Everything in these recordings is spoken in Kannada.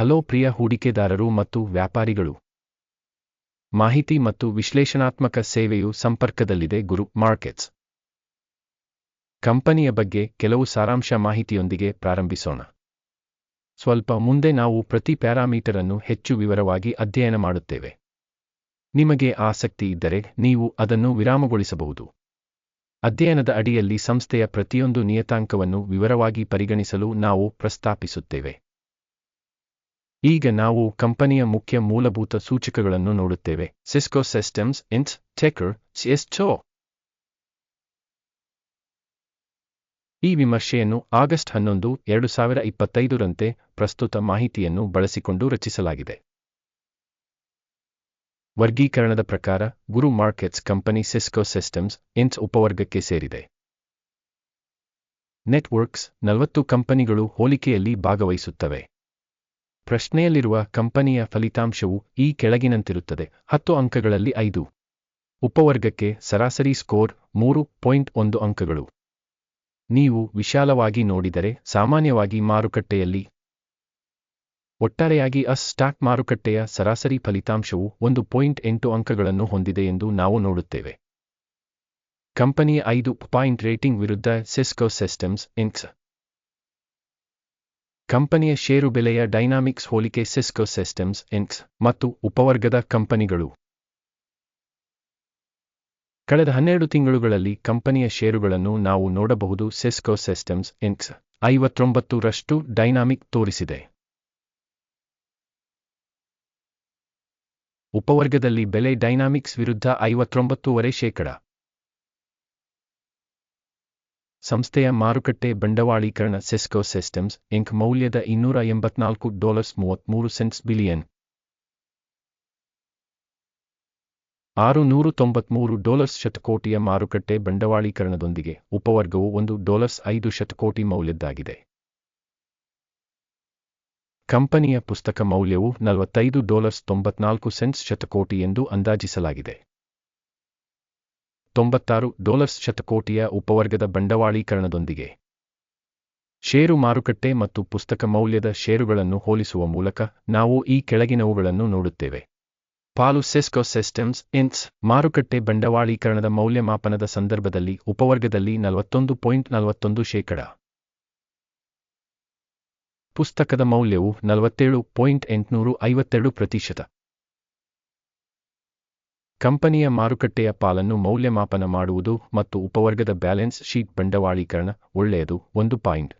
ಹಲೋ ಪ್ರಿಯ ಹೂಡಿಕೆದಾರರು ಮತ್ತು ವ್ಯಾಪಾರಿಗಳು. ಮಾಹಿತಿ ಮತ್ತು ವಿಶ್ಲೇಷಣಾತ್ಮಕ ಸೇವೆಯು ಸಂಪರ್ಕದಲ್ಲಿದೆ ಗುರು ಮಾರ್ಕೆಟ್ಸ್. ಕಂಪನಿಯ ಬಗ್ಗೆ ಕೆಲವು ಸಾರಾಂಶ ಮಾಹಿತಿಯೊಂದಿಗೆ ಪ್ರಾರಂಭಿಸೋಣ. ಸ್ವಲ್ಪ ಮುಂದೆ ನಾವು ಪ್ರತಿ ಪ್ಯಾರಾಮೀಟರ್ ಅನ್ನು ಹೆಚ್ಚು ವಿವರವಾಗಿ ಅಧ್ಯಯನ ಮಾಡುತ್ತೇವೆ. ನಿಮಗೆ ಆಸಕ್ತಿ ಇದ್ದರೆ ನೀವು ಅದನ್ನು ವಿರಾಮಗೊಳಿಸಬಹುದು. ಅಧ್ಯಯನದ ಅಡಿಯಲ್ಲಿ ಸಂಸ್ಥೆಯ ಪ್ರತಿಯೊಂದು ನಿಯತಾಂಕವನ್ನು ವಿವರವಾಗಿ ಪರಿಗಣಿಸಲು ನಾವು ಪ್ರಸ್ತಾಪಿಸುತ್ತೇವೆ. ಈಗ ನಾವು ಕಂಪನಿಯ ಮುಖ್ಯ ಮೂಲಭೂತ ಸೂಚಕಗಳನ್ನು ನೋಡುತ್ತೇವೆ. ಸಿಸ್ಕೋ ಸಿಸ್ಟಮ್ಸ್ ಇನ್ಸ್ ಟೆಕರ್ ಸಿಎಸ್ಟೋ ಈ ವಿಮರ್ಶೆಯನ್ನು ಆಗಸ್ಟ್ ಹನ್ನೊಂದು, ಎರಡು ಸಾವಿರ ಇಪ್ಪತ್ತೈದರಂತೆ ಪ್ರಸ್ತುತ ಮಾಹಿತಿಯನ್ನು ಬಳಸಿಕೊಂಡು ರಚಿಸಲಾಗಿದೆ. ವರ್ಗೀಕರಣದ ಪ್ರಕಾರ, ಗುರು ಮಾರ್ಕೆಟ್ಸ್ ಕಂಪನಿ ಸಿಸ್ಕೋ ಸಿಸ್ಟಮ್ಸ್ ಇನ್ಸ್ ಉಪವರ್ಗಕ್ಕೆ ಸೇರಿದೆ. ನೆಟ್ವರ್ಕ್ಸ್ ನಲವತ್ತು ಕಂಪನಿಗಳು ಹೋಲಿಕೆಯಲ್ಲಿ ಭಾಗವಹಿಸುತ್ತವೆ. ಪ್ರಶ್ನೆಯಲ್ಲಿರುವ ಕಂಪನಿಯ ಫಲಿತಾಂಶವು ಈ ಕೆಳಗಿನಂತಿರುತ್ತದೆ. ಹತ್ತು ಅಂಕಗಳಲ್ಲಿ ಐದು. ಉಪವರ್ಗಕ್ಕೆ ಸರಾಸರಿ ಸ್ಕೋರ್ ಮೂರು ಪಾಯಿಂಟ್ ಒಂದು ಅಂಕಗಳು. ನೀವು ವಿಶಾಲವಾಗಿ ನೋಡಿದರೆ ಸಾಮಾನ್ಯವಾಗಿ ಮಾರುಕಟ್ಟೆಯಲ್ಲಿ ಒಟ್ಟಾರೆಯಾಗಿ ಅಸ್ ಸ್ಟಾಕ್ ಮಾರುಕಟ್ಟೆಯ ಸರಾಸರಿ ಫಲಿತಾಂಶವು ಒಂದು ಪಾಯಿಂಟ್ ಎಂಟು ಅಂಕಗಳನ್ನು ಹೊಂದಿದೆ ಎಂದು ನಾವು ನೋಡುತ್ತೇವೆ. ಕಂಪನಿಯ ಐದು ಪಾಯಿಂಟ್ ರೇಟಿಂಗ್ ವಿರುದ್ಧ ಸಿಸ್ಕೋ ಸಿಸ್ಟಮ್ಸ್ ಇನ್ಕ್ಸ್ ಕಂಪನಿಯ ಷೇರು ಬೆಲೆಯ ಡೈನಾಮಿಕ್ಸ್ ಹೋಲಿಕೆ ಸಿಸ್ಕೋ ಸಿಸ್ಟಮ್ಸ್ ಇನ್ಕ್ಸ್ ಮತ್ತು ಉಪವರ್ಗದ ಕಂಪನಿಗಳು. ಕಳೆದ ಹನ್ನೆರಡು ತಿಂಗಳುಗಳಲ್ಲಿ ಕಂಪನಿಯ ಷೇರುಗಳನ್ನು ನಾವು ನೋಡಬಹುದು ಸಿಸ್ಕೋ ಸಿಸ್ಟಮ್ಸ್ ಇನ್ಕ್ಸ್ ಐವತ್ತೊಂಬತ್ತು ರಷ್ಟು ಡೈನಾಮಿಕ್ ತೋರಿಸಿದೆ. ಉಪವರ್ಗದಲ್ಲಿ ಬೆಲೆ ಡೈನಾಮಿಕ್ಸ್ ವಿರುದ್ಧ ಐವತ್ತೊಂಬತ್ತೂವರೆ ಶೇಕಡ. ಸಂಸ್ಥೆಯ ಮಾರುಕಟ್ಟೆ ಬಂಡವಾಳೀಕರಣ ಸಿಸ್ಕೋ ಸಿಸ್ಟಮ್ಸ್, ಇಂಕ್ ಮೌಲ್ಯದ ಇನ್ನೂರ ಎಂಬತ್ನಾಲ್ಕು ಡಾಲರ್ಸ್ ಮೂವತ್ಮೂರು ಸೆಂಟ್ಸ್ ಬಿಲಿಯನ್. ಆರು ನೂರು ತೊಂಬತ್ಮೂರು ಡಾಲರ್ಸ್ ಶತಕೋಟಿಯ ಮಾರುಕಟ್ಟೆ ಬಂಡವಾಳೀಕರಣದೊಂದಿಗೆ ಉಪವರ್ಗವು ಒಂದು ಡಾಲರ್ಸ್ ಐದು ಶತಕೋಟಿ ಮೌಲ್ಯದ್ದಾಗಿದೆ. ಕಂಪನಿಯ ಪುಸ್ತಕ ಮೌಲ್ಯವು ನಲವತ್ತೈದು ಡಾಲರ್ಸ್ ತೊಂಬತ್ನಾಲ್ಕು ಸೆಂಟ್ಸ್ ಶತಕೋಟಿ ಎಂದು ಅಂದಾಜಿಸಲಾಗಿದೆ. ತೊಂಬತ್ತಾರು ಡಾಲರ್ಸ್ ಶತಕೋಟಿಯ ಉಪವರ್ಗದ ಬಂಡವಾಳೀಕರಣದೊಂದಿಗೆ. ಷೇರು ಮಾರುಕಟ್ಟೆ ಮತ್ತು ಪುಸ್ತಕ ಮೌಲ್ಯದ ಷೇರುಗಳನ್ನು ಹೋಲಿಸುವ ಮೂಲಕ ನಾವು ಈ ಕೆಳಗಿನವುಗಳನ್ನು ನೋಡುತ್ತೇವೆ. ಪಾಲು ಸೆಸ್ಕೋ ಸಿಸ್ಟಮ್ಸ್ ಇನ್ಸ್ ಮಾರುಕಟ್ಟೆ ಬಂಡವಾಳೀಕರಣದ ಮೌಲ್ಯಮಾಪನದ ಸಂದರ್ಭದಲ್ಲಿ ಉಪವರ್ಗದಲ್ಲಿ ನಲವತ್ತೊಂದು ಪಾಯಿಂಟ್ ನಲವತ್ತೊಂದು ಶೇಕಡ. ಪುಸ್ತಕದ ಮೌಲ್ಯವು ನಲವತ್ತೇಳು ಪಾಯಿಂಟ್ ಎಂಟುನೂರು ಐವತ್ತೆರಡು ಪ್ರತಿಶತ. ಕಂಪನಿಯ ಮಾರುಕಟ್ಟೆಯ ಪಾಲನ್ನು ಮೌಲ್ಯಮಾಪನ ಮಾಡುವುದು ಮತ್ತು ಉಪವರ್ಗದ ಬ್ಯಾಲೆನ್ಸ್ ಶೀಟ್ ಬಂಡವಾಳೀಕರಣ ಒಳ್ಳೆಯದು, ಒಂದು ಪಾಯಿಂಟ್.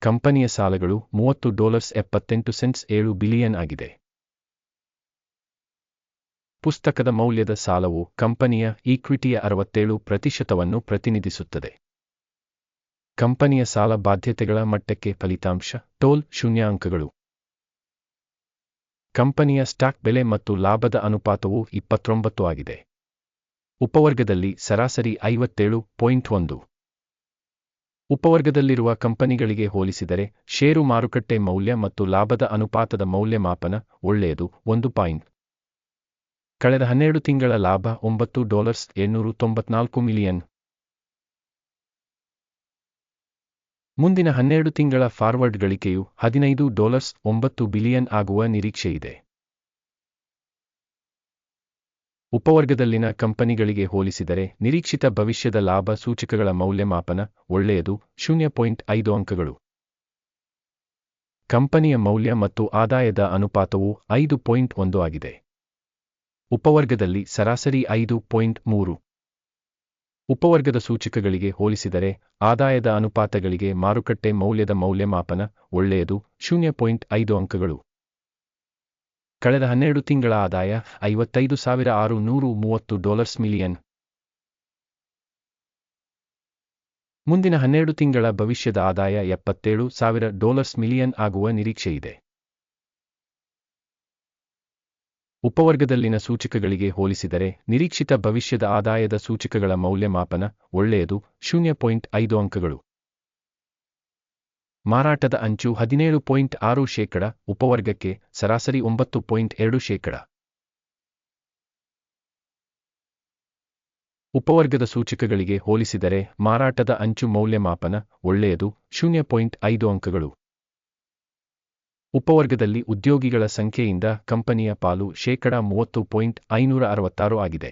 ಕಂಪನಿಯ ಸಾಲಗಳು ಮೂವತ್ತು ಡಾಲರ್ಸ್ ಎಪ್ಪತ್ತೆಂಟು ಸೆಂಟ್ಸ್ ಏಳು ಬಿಲಿಯನ್ ಆಗಿದೆ. ಪುಸ್ತಕದ ಮೌಲ್ಯದ ಸಾಲವು ಕಂಪನಿಯ ಈಕ್ವಿಟಿಯ ಅರವತ್ತೇಳು ಪ್ರತಿಶತವನ್ನು ಪ್ರತಿನಿಧಿಸುತ್ತದೆ. ಕಂಪನಿಯ ಸಾಲ ಬಾಧ್ಯತೆಗಳ ಮಟ್ಟಕ್ಕೆ ಫಲಿತಾಂಶ, ಟೋಲ್ ಶೂನ್ಯ ಅಂಕಗಳು ಕಂಪನಿಯ ಸ್ಟಾಕ್ ಬೆಲೆ ಮತ್ತು ಲಾಭದ ಅನುಪಾತವು ಇಪ್ಪತ್ತೊಂಬತ್ತು ಆಗಿದೆ. ಉಪವರ್ಗದಲ್ಲಿ ಸರಾಸರಿ ಐವತ್ತೇಳು ಪಾಯಿಂಟ್ ಒಂದು. ಉಪವರ್ಗದಲ್ಲಿರುವ ಕಂಪನಿಗಳಿಗೆ ಹೋಲಿಸಿದರೆ ಷೇರು ಮಾರುಕಟ್ಟೆ ಮೌಲ್ಯ ಮತ್ತು ಲಾಭದ ಅನುಪಾತದ ಮೌಲ್ಯಮಾಪನ ಒಳ್ಳೆಯದು ಒಂದು ಪಾಯಿಂಟ್. ಕಳೆದ ಹನ್ನೆರಡು ತಿಂಗಳ ಲಾಭ ಒಂಬತ್ತು ಡಾಲರ್ಸ್ ಏಳ್ನೂರು ತೊಂಬತ್ನಾಲ್ಕು ಮಿಲಿಯನ್. ಮುಂದಿನ ಹನ್ನೆರಡು ತಿಂಗಳ ಫಾರ್ವರ್ಡ್ ಗಳಿಕೆಯು ಹದಿನೈದು ಡಾಲರ್ಸ್ ಒಂಬತ್ತು ಬಿಲಿಯನ್ ಆಗುವ ನಿರೀಕ್ಷೆಯಿದೆ. ಉಪವರ್ಗದಲ್ಲಿನ ಕಂಪನಿಗಳಿಗೆ ಹೋಲಿಸಿದರೆ ನಿರೀಕ್ಷಿತ ಭವಿಷ್ಯದ ಲಾಭ ಸೂಚಕಗಳ ಮೌಲ್ಯಮಾಪನ ಒಳ್ಳೆಯದು ಶೂನ್ಯ ಪಾಯಿಂಟ್ ಐದು ಅಂಕಗಳು. ಕಂಪನಿಯ ಮೌಲ್ಯ ಮತ್ತು ಆದಾಯದ ಅನುಪಾತವು ಐದು ಪಾಯಿಂಟ್ ಒಂದು ಆಗಿದೆ. ಉಪವರ್ಗದಲ್ಲಿ ಸರಾಸರಿ ಐದು ಪಾಯಿಂಟ್ ಮೂರು. ಉಪವರ್ಗದ ಸೂಚಕಗಳಿಗೆ ಹೋಲಿಸಿದರೆ ಆದಾಯದ ಅನುಪಾತಗಳಿಗೆ ಮಾರುಕಟ್ಟೆ ಮೌಲ್ಯದ ಮೌಲ್ಯಮಾಪನ ಒಳ್ಳೆಯದು, ಶೂನ್ಯ ಪಾಯಿಂಟ್ ಐದು ಅಂಕಗಳು. ಕಳೆದ ಹನ್ನೆರಡು ತಿಂಗಳ ಆದಾಯ ಐವತ್ತೈದು ಸಾವಿರ ಆರು ನೂರು ಮೂವತ್ತು ಡಾಲರ್ಸ್ ಮಿಲಿಯನ್. ಮುಂದಿನ ಹನ್ನೆರಡು ತಿಂಗಳ ಭವಿಷ್ಯದ ಆದಾಯ ಎಪ್ಪತ್ತೇಳು ಸಾವಿರ ಡಾಲರ್ಸ್ ಮಿಲಿಯನ್ ಆಗುವ ನಿರೀಕ್ಷೆಯಿದೆ. ಉಪವರ್ಗದಲ್ಲಿನ ಸೂಚಕಗಳಿಗೆ ಹೋಲಿಸಿದರೆ ನಿರೀಕ್ಷಿತ ಭವಿಷ್ಯದ ಆದಾಯದ ಸೂಚಕಗಳ ಮೌಲ್ಯಮಾಪನ ಒಳ್ಳೆಯದು, ಶೂನ್ಯ ಪಾಯಿಂಟ್ ಐದು ಅಂಕಗಳು. ಮಾರಾಟದ ಅಂಚು ಹದಿನೇಳು ಪಾಯಿಂಟ್ ಆರು ಶೇಕಡ, ಉಪವರ್ಗಕ್ಕೆ ಸರಾಸರಿ ಒಂಬತ್ತು ಪಾಯಿಂಟ್ ಎರಡು ಶೇಕಡ. ಉಪವರ್ಗದ ಸೂಚಕಗಳಿಗೆ ಹೋಲಿಸಿದರೆ ಮಾರಾಟದ ಅಂಚು ಮೌಲ್ಯಮಾಪನ ಒಳ್ಳೆಯದು, ಶೂನ್ಯ ಪಾಯಿಂಟ್ ಐದು ಅಂಕಗಳು. ಉಪವರ್ಗದಲ್ಲಿ ಉದ್ಯೋಗಿಗಳ ಸಂಖ್ಯೆಯಿಂದ ಕಂಪನಿಯ ಪಾಲು ಶೇಕಡ ಮೂವತ್ತು ಪಾಯಿಂಟ್ ಐನೂರ ಅರವತ್ತಾರು ಆಗಿದೆ.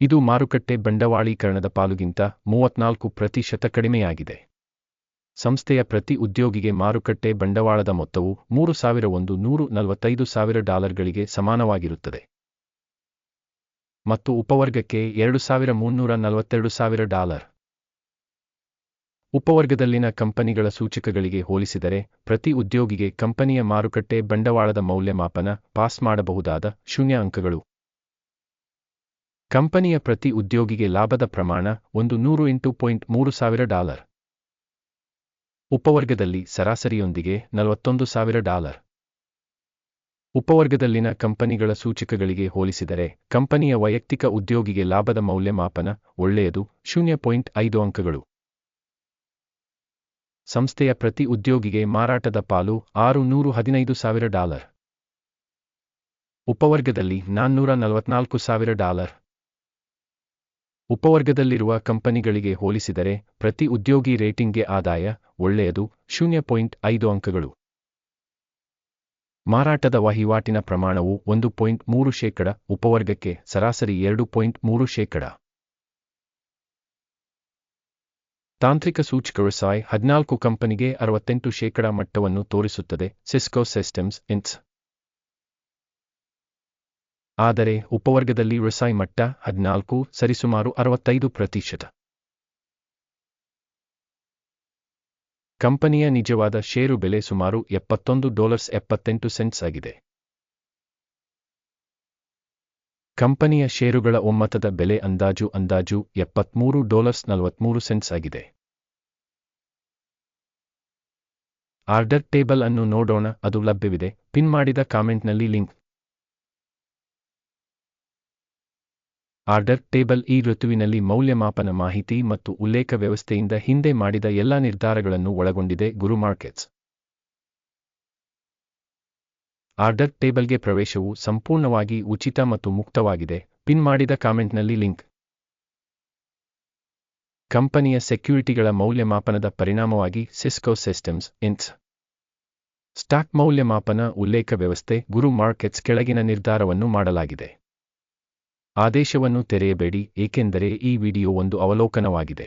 ಇದು ಮಾರುಕಟ್ಟೆ ಬಂಡವಾಳೀಕರಣದ ಪಾಲುಗಿಂತ ಮೂವತ್ನಾಲ್ಕು ಪ್ರತಿಶತ ಕಡಿಮೆಯಾಗಿದೆ. ಸಂಸ್ಥೆಯ ಪ್ರತಿ ಉದ್ಯೋಗಿಗೆ ಮಾರುಕಟ್ಟೆ ಬಂಡವಾಳದ ಮೊತ್ತವು ಮೂರು ಸಾವಿರ ಒಂದು ನೂರು ನಲವತ್ತೈದು ಸಾವಿರ ಡಾಲರ್ಗಳಿಗೆ ಸಮಾನವಾಗಿರುತ್ತದೆ. ಮತ್ತು ಉಪವರ್ಗಕ್ಕೆ ಎರಡು ಸಾವಿರ ಮುನ್ನೂರ ನಲವತ್ತೆರಡು ಸಾವಿರ ಡಾಲರ್. ಉಪವರ್ಗದಲ್ಲಿನ ಕಂಪನಿಗಳ ಸೂಚಕಗಳಿಗೆ ಹೋಲಿಸಿದರೆ, ಪ್ರತಿ ಉದ್ಯೋಗಿಗೆ ಕಂಪನಿಯ ಮಾರುಕಟ್ಟೆ ಬಂಡವಾಳದ ಮೌಲ್ಯಮಾಪನ ಪಾಸ್ ಮಾಡಬಹುದಾದ ಶೂನ್ಯ ಅಂಕಗಳು. ಕಂಪನಿಯ ಪ್ರತಿ ಉದ್ಯೋಗಿಗೆ ಲಾಭದ ಪ್ರಮಾಣ ಒಂದು ನೂರು ಎಂಟು ಪಾಯಿಂಟ್ ಮೂರು ಸಾವಿರ ಡಾಲರ್. ಉಪವರ್ಗದಲ್ಲಿ ಸರಾಸರಿಯೊಂದಿಗೆ ನಲವತ್ತೊಂದು ಸಾವಿರ ಡಾಲರ್. ಉಪವರ್ಗದಲ್ಲಿನ ಕಂಪನಿಗಳ ಸೂಚಕಗಳಿಗೆ ಹೋಲಿಸಿದರೆ, ಕಂಪನಿಯ ವೈಯಕ್ತಿಕ ಉದ್ಯೋಗಿಗೆ ಲಾಭದ ಮೌಲ್ಯಮಾಪನ ಒಳ್ಳೆಯದು, ಶೂನ್ಯ ಪಾಯಿಂಟ್ ಐದು ಅಂಕಗಳು. ಸಂಸ್ಥೆಯ ಪ್ರತಿ ಉದ್ಯೋಗಿಗೆ ಮಾರಾಟದ ಪಾಲು ಆರು ನೂರು ಹದಿನೈದು ಸಾವಿರ ಡಾಲರ್. ಉಪವರ್ಗದಲ್ಲಿ ನಾನ್ನೂರ ನಲವತ್ನಾಲ್ಕು ಸಾವಿರ ಡಾಲರ್. ಉಪವರ್ಗದಲ್ಲಿರುವ ಕಂಪನಿಗಳಿಗೆ ಹೋಲಿಸಿದರೆ ಪ್ರತಿ ಉದ್ಯೋಗಿ ರೇಟಿಂಗ್ಗೆ ಆದಾಯ ಒಳ್ಳೆಯದು ಶೂನ್ಯ ಪಾಯಿಂಟ್ ಐದು ಅಂಕಗಳು. ಮಾರಾಟದ ವಹಿವಾಟಿನ ಪ್ರಮಾಣವು ಒಂದು ಪಾಯಿಂಟ್ ಮೂರು ಶೇಕಡ, ಉಪವರ್ಗಕ್ಕೆ ಸರಾಸರಿ ಎರಡು ಪಾಯಿಂಟ್ ಮೂರು ಶೇಕಡ. ತಾಂತ್ರಿಕ ಸೂಚಕ ಸಾಯ್ ಹದಿನಾಲ್ಕು ಕಂಪನಿಗೆ ಅರವತ್ತೆಂಟು ಶೇಕಡ ಮಟ್ಟವನ್ನು ತೋರಿಸುತ್ತದೆ ಸಿಸ್ಕೋ ಸಿಸ್ಟಮ್ಸ್ ಇನ್ಸ್ ಆದರೆ ಉಪವರ್ಗದಲ್ಲಿ ರಿಸಾಯ್ ಮಟ್ಟ ಹದಿನಾಲ್ಕು, ಸರಿಸುಮಾರು ಅರವತ್ತೈದು ಪ್ರತಿಶತ. ಕಂಪನಿಯ ನಿಜವಾದ ಷೇರು ಬೆಲೆ ಸುಮಾರು ಎಪ್ಪತ್ತೊಂದು ಡಾಲರ್ಸ್ ಎಪ್ಪತ್ತೆಂಟು ಸೆಂಟ್ಸ್ ಆಗಿದೆ. ಕಂಪನಿಯ ಷೇರುಗಳ ಒಮ್ಮತದ ಬೆಲೆ ಅಂದಾಜು ಅಂದಾಜು ಎಪ್ಪತ್ಮೂರು ಡಾಲರ್ಸ್ ನಲವತ್ಮೂರು ಸೆಂಟ್ಸ್ ಆಗಿದೆ. ಆರ್ಡರ್ ಟೇಬಲ್ ಅನ್ನು ನೋಡೋಣ, ಅದು ಲಭ್ಯವಿದೆ. ಪಿನ್ ಮಾಡಿದ ಕಾಮೆಂಟ್ನಲ್ಲಿ ಲಿಂಕ್. ಆರ್ಡರ್ ಟೇಬಲ್ ಈ ಋತುವಿನಲ್ಲಿ ಮೌಲ್ಯಮಾಪನ ಮಾಹಿತಿ ಮತ್ತು ಉಲ್ಲೇಖ ವ್ಯವಸ್ಥೆಯಿಂದ ಹಿಂದೆ ಮಾಡಿದ ಎಲ್ಲಾ ನಿರ್ಧಾರಗಳನ್ನು ಒಳಗೊಂಡಿದೆ ಗುರು ಮಾರ್ಕೆಟ್ಸ್ ಆರ್ಡರ್ ಟೇಬಲ್ಗೆ ಪ್ರವೇಶವು ಸಂಪೂರ್ಣವಾಗಿ ಉಚಿತ ಮತ್ತು ಮುಕ್ತವಾಗಿದೆ. ಪಿನ್ ಮಾಡಿದ ಕಾಮೆಂಟ್ನಲ್ಲಿ ಲಿಂಕ್. ಕಂಪನಿಯ ಸೆಕ್ಯೂರಿಟಿಗಳ ಮೌಲ್ಯಮಾಪನದ ಪರಿಣಾಮವಾಗಿ ಸಿಸ್ಕೋ ಸಿಸ್ಟಮ್ಸ್ ಇನ್ಸ್ ಸ್ಟಾಕ್ ಮೌಲ್ಯಮಾಪನ ಉಲ್ಲೇಖ ವ್ಯವಸ್ಥೆ, ಗುರು ಮಾರ್ಕೆಟ್ಸ್ ಕೆಳಗಿನ ನಿರ್ಧಾರವನ್ನು ಮಾಡಲಾಗಿದೆ. ಆದೇಶವನ್ನು ತೆರೆಯಬೇಡಿ, ಏಕೆಂದರೆ ಈ ವಿಡಿಯೋ ಒಂದು ಅವಲೋಕನವಾಗಿದೆ.